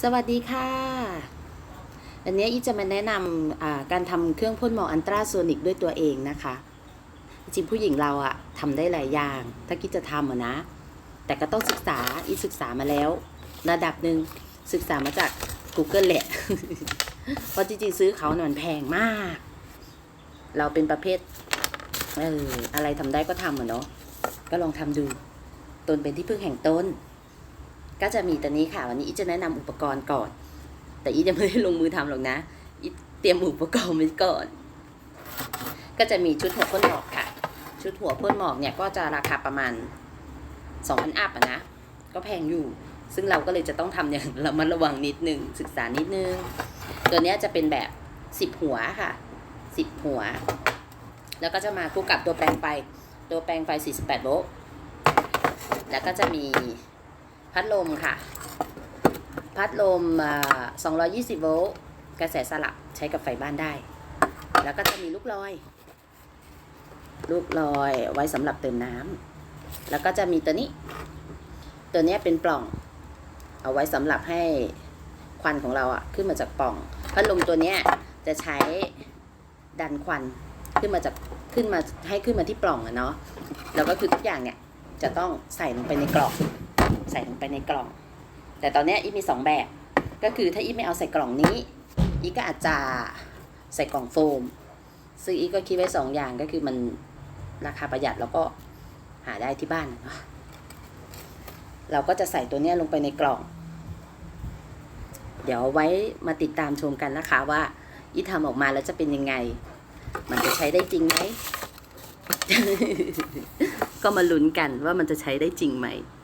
สวัสดีค่ะอันนี้อีจะมาแนะนำการทำเครื่องพ่นหมอกอันตราโซนิกด้วยตัวเองนะคะ จริงผู้หญิงเราอะทำได้หลายอย่าง ถ้าคิดจะทำอะนะ แต่ก็ต้องศึกษาอีศึกษามาแล้ว ระดับหนึ่งศึกษามาจาก Google แหละเพราะจริงๆซื้อเขาเนี่ยมันแพงมาก เราเป็นประเภทเอออะไรทำได้ก็ทำอะเนาะก็ลองทำดูตนเป็นที่พึ่งแห่งตน ก็จะมีตัวนี้ค่ะ วันนี้อีจะแนะนำอุปกรณ์ก่อน แต่อีจะไม่ได้ลงมือทำหรอกนะอีเตรียมอุปกรณ์ไว้ก่อน ก็จะมีชุดหัวพ่นหมอกค่ะ ชุดหัวพ่นหมอกเนี่ยก็จะราคาประมาณ2,000อัพอะนะ ก็แพงอยู่ ซึ่งเราก็เลยจะต้องทำอย่างระมัดระวังนิดนึง ศึกษานิดนึง ตัวนี้จะเป็นแบบ10หัวค่ะ10หัว แล้วก็จะมาคู่กับตัวแปลงไฟ ตัวแปลงไฟ 48 โวลต์ แล้วก็จะมี พัดลมค่ะ พัดลมอ่า220 โวลต์ กระแสสลับใช้กับไฟบ้านได้ แล้วก็จะมีลูกลอย ลูกลอยไว้สำหรับเติมน้ำ แล้วก็จะมีตัวนี้ ตัวนี้เป็นปล่อง เอาไว้สำหรับให้ควันของเราอะขึ้นมาจากปล่อง พัดลมตัวนี้จะใช้ดันควันขึ้นมาจากขึ้นมาให้ขึ้นมาที่ปล่องอะเนาะ แล้วก็คือทุกอย่างเนี่ยจะต้องใส่ลงไปในกล่อง ใส่ลงไปในกล่อง แต่ตอนนี้อีมีสองแบบ ก็คือถ้าอีไม่เอาใส่กล่องนี้อีก็อาจจะใส่กล่องโฟม ซึ่งอีก็คิดไว้สองอย่างก็คือมันราคาประหยัดแล้วก็หาได้ที่บ้าน เราก็จะใส่ตัวนี้ลงไปในกล่อง เดี๋ยวไว้มาติดตามชมกันนะคะว่าอีทำออกมาแล้วจะเป็นยังไง มันจะใช้ได้จริงไหม ก็มาลุ้นกันว่ามันจะใช้ได้จริงไหม